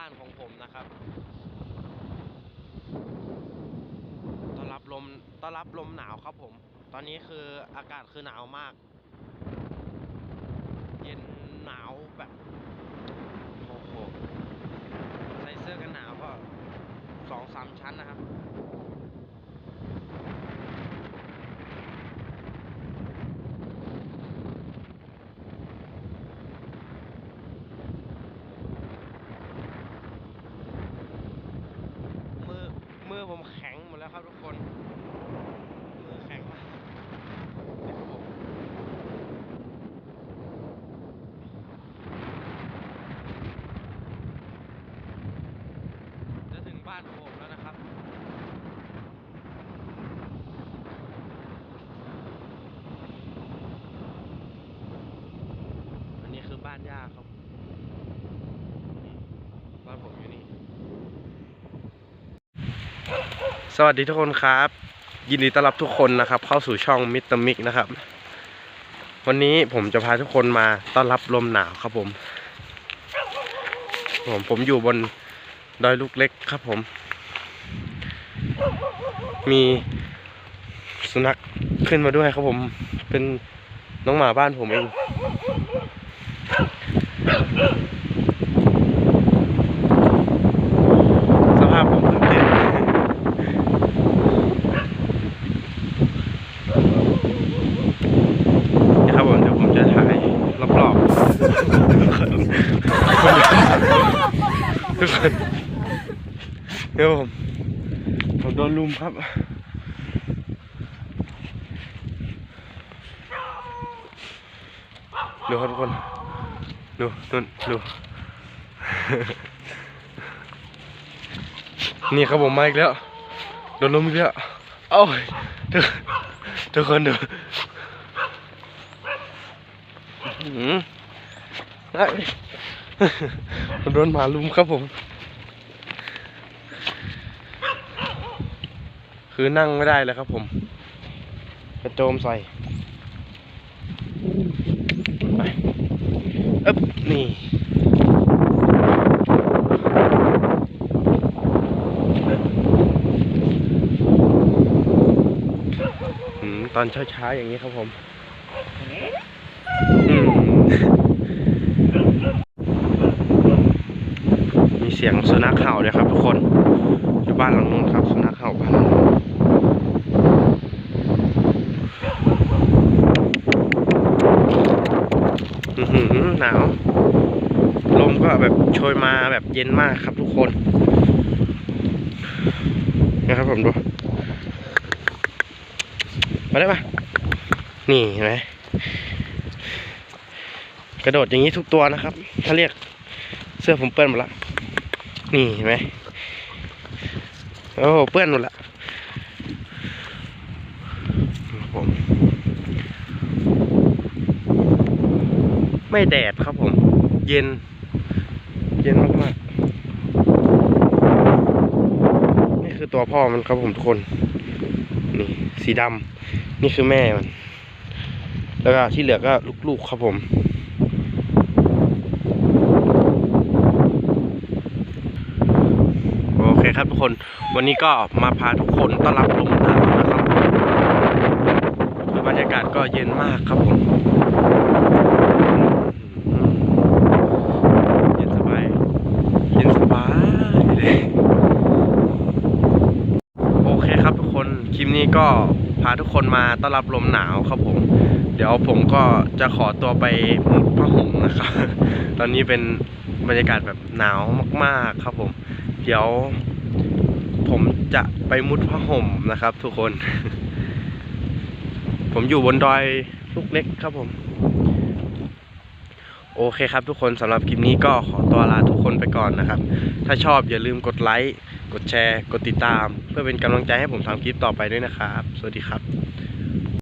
บ้านหมู่บ้านของผมนะครับต้อนรับลมต้อนรับลมหนาวครับผม ตอนนี้คืออากาศคือหนาวมาก เย็นหนาวแบบ โอ้โห ใส่เสื้อกันหนาวก็สองสามชั้นนะครับ มื อมือผมแข็งหมดแล้วครับทุกคน มือแข็งมากนี่ครับผมจะถึงบ้านผมแล้วนะครับอันนี้คือบ้านย่าครับบ้านผมอยู่นี่ วัสดีทุกคนครับ ยินดีต้อนรับทุกคนนะครับ เข้าสู่ช่องมิตรมิกนะครับ วันนี้ผมจะพาทุกคนมาต้อนรับลมหนาวครับผม ผมผมอยู่บนดอยลูกเล็กครับผม มีสุนัขขึ้นมาด้วยครับผมเป็นน้องหมาบ้านผมเอง สภาพผมตื่นเต้น นะครับผมเดี๋ยวผมจะถ่ายรอบๆทุกคน ทุกคนเดี๋ยวผมผมโดนลุมครับ ดูครับทุกคน ดูนู่นดู นี่ครับผมมาอีกแล้ว โดนลุมอีกแล้ว เอ้ยทุกทุกคนดูหืม ไอ้โดนหมาลุมครับผม คือนั่งไม่ได้เลยครับผม กระโจมใส่ไปเอ๊บนี่ตอนเช้าๆอย่างนี้ครับผมอืมมีเสียงสุนัขเห่าด้วยครับทุกคนอยู่บ้านหลังนู้นครับสุนัขเห่าบ้านหลังนู้นอื้อหือหนาว ลมก็แบบโชยมาแบบเย็นมากครับทุกคน นะครับผมดูมาได้ปะนี่เห็นไหมกระโดดอย่างนี้ทุกตัวนะครับ ถ้าเรียกเสื้อผมเปื้อนหมดละ นี่เห็นไหมโอ้โหเปื้อนหมดละผมไม่แดดครับผม เย็น เย็นมากๆ นี่คือตัวพ่อมันครับผมทุกคน นี่สีดำนี่คือแม่มัน แล้วก็ที่เหลือก็ลูกๆครับผม นครับทุกคนวันนี้ก็มาพาทุกคนต้อนรับลมหนาวนะครับคือบรรยากาศก็เย็นมากครับผมเย็นสบายเย็นสบายเลยโอเคครับทุกคนคลิปนี้ก็พาทุกคนมาต้อนรับลมหนาวครับผม เดี๋ยวผมก็จะขอตัวไปพักผ่มนะครับ ตอนนี้เป็นบรรยากาศแบบหนาวมาก ๆ ครับผม เดี๋ยว ผมจะไปมุดผ้าห่มนะครับ ทุกคน ผมอยู่บนดอยลูกเล็กครับผม โอเคครับทุกคนสำหรับคลิปนี้ก็ขอตัวลาทุกคนไปก่อนนะครับ ถ้าชอบอย่าลืมกดไลค์ กดแชร์ กดติดตาม เพื่อเป็นกำลังใจให้ผมทำคลิปต่อไปด้วยนะครับ สวัสดีครับ